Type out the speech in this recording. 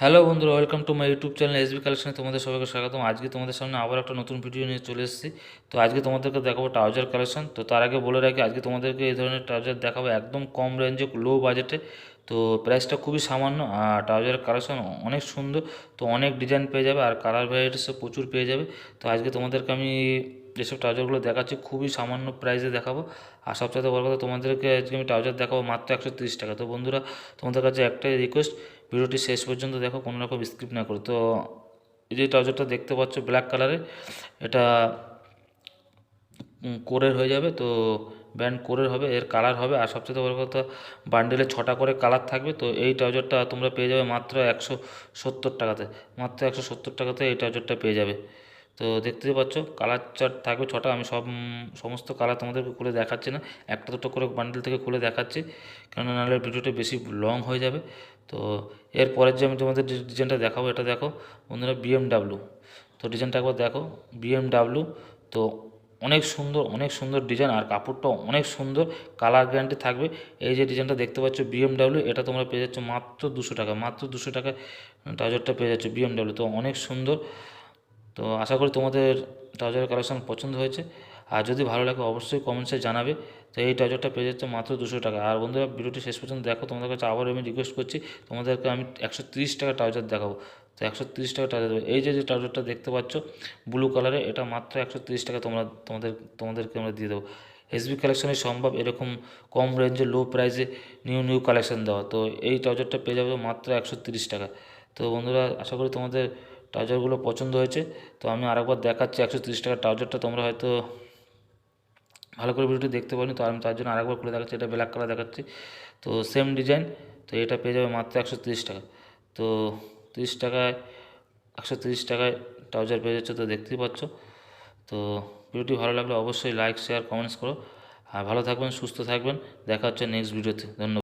Hello বন্ধুরা welcome to my YouTube channel S B কালেকশনে তোমাদের সবাইকে স্বাগতম। আজকে তোমাদের সামনে আবার একটা নতুন ভিডিও নিয়ে চলে এসেছি। তো আজকে তোমাদেরকে দেখাবো ট্রাউজার কালেকশন তো তার আগে বলে রাখি, আজকে তোমাদেরকে এই ধরনের ট্রাউজার দেখাবো একদম কম রেঞ্জে লো বাজেটে তো প্রাইসটা খুবই সামান্য, আর ট্রাউজারের কালেকশন অনেক সুন্দর। তো অনেক ডিজাইন পেয়ে যাবে, আর কালার ভ্যারাইটিসও প্রচুর পেয়ে যাবে। তো আজকে তোমাদেরকে আমি যেসব ট্রাউজারগুলো দেখাচ্ছি, খুবই সামান্য প্রাইসে দেখাবো। আর সবচেয়ে বড় কথা তোমাদেরকে আজকে আমি ট্রাউজার দেখাবো মাত্র একশো টাকা। তো বন্ধুরা, তোমাদের কাছে একটাই রিকোয়েস্ট ভিডিওটি শেষ পর্যন্ত দেখো, কোনো রকম স্কিপ না করো। তো এই যে ট্রাউজারটা দেখতে পাচ্ছ ব্ল্যাক কালারের এটা কোরের হয়ে যাবে। তো ব্যান্ড কোরের হবে, এর কালার হবে। আর সবচেয়ে বড় কথা বান্ডেলে ছটা করে কালার থাকবে। তো এই ট্রাউজারটা তোমরা পেয়ে যাবে মাত্র একশো সত্তর টাকাতে। মাত্র একশো সত্তর টাকাতে এই ট্রাউজারটা পেয়ে যাবে। তো দেখতেই পাচ্ছ কালার চার্ট থাকবে ছটা, আমি সব, সমস্ত কালার তোমাদেরকে খুলে দেখাচ্ছি না। একটা দুটো করে বান্ডেল থেকে খুলে দেখাচ্ছি, কেননা নাহলে ভিডিওটা বেশি লং হয়ে যাবে। তো এরপরের যে আমি তোমাদের ডিজাইনটা দেখাবো, এটা দেখো। বন্ধুরা বিএমডাব্লিউ তো ডিজাইনটা একবার দেখো। বিএমডাব্লু তো অনেক সুন্দর অনেক সুন্দর ডিজাইন আর কাপড়টা অনেক সুন্দর কালার গ্যারান্টি থাকবে। এই যে ডিজাইনটা দেখতে পাচ্ছ বিএমডাব্লিউ এটা তোমরা পেয়ে যাচ্ছ মাত্র দুশো টাকা, মাত্র দুশো টাকায় ট্রাউজারটা পেয়ে যাচ্ছ বিএমডাব্লিউ তো অনেক সুন্দর। তো আশা করি তোমাদের ট্রাউজারের কালেকশন পছন্দ হয়েছে। আর যদি ভালো লাগে, অবশ্যই কমেন্টসে জানাবে। তো এই ট্রাউজারটা পেয়ে যাচ্ছে মাত্র দুশো টাকা। আর বন্ধুরা, ভিডিওটি শেষ পর্যন্ত দেখো। তোমাদের কাছে আবার আমি রিকোয়েস্ট করছি, তোমাদেরকে আমি একশো টাকা ট্রাউজার দেখাবো। তো একশো তিরিশ টাকা ট্রাউজার এই যে যে ট্রাউজারটা দেখতে পাচ্ছ ব্লু কালারে এটা মাত্র একশো তিরিশ টাকা তোমরা, তোমাদের, তোমাদেরকে আমরা দিয়ে দেবো। এসবি কালেকশনে সম্ভব এরকম কম রেঞ্জে লো প্রাইসে নিউ নিউ কালেকশন দেওয়া। তো এই ট্রাউজারটা পেয়ে যাবে মাত্র একশো তিরিশ টাকা। তো বন্ধুরা, আশা করি তোমাদের ট্রাউজারগুলো পছন্দ হয়েছে। তো আমি আরেকবার দেখাচ্ছি, একশো তিরিশ টাকার ট্রাউজারটা। তোমরা হয়তো ভালো করে ভিডিওটি দেখতে পারিনি তো আমি তার জন্য আরেকবার খুলে দেখাচ্ছি। এটা ব্ল্যাক কালার দেখাচ্ছি। তো সেম ডিজাইন, তো এটা পেয়ে যাবে মাত্র একশো তিরিশ টাকা। তো তিরিশ টাকায়, একশো তিরিশ টাকায় ট্রাউজার পেয়ে যাচ্ছে, তো দেখতেই পাচ্ছ। তো ভিডিওটি ভালো লাগলে অবশ্যই লাইক, শেয়ার, কমেন্টস করো। আর ভালো থাকবেন, সুস্থ থাকবেন। দেখা হচ্ছে নেক্সট ভিডিওতে। ধন্যবাদ।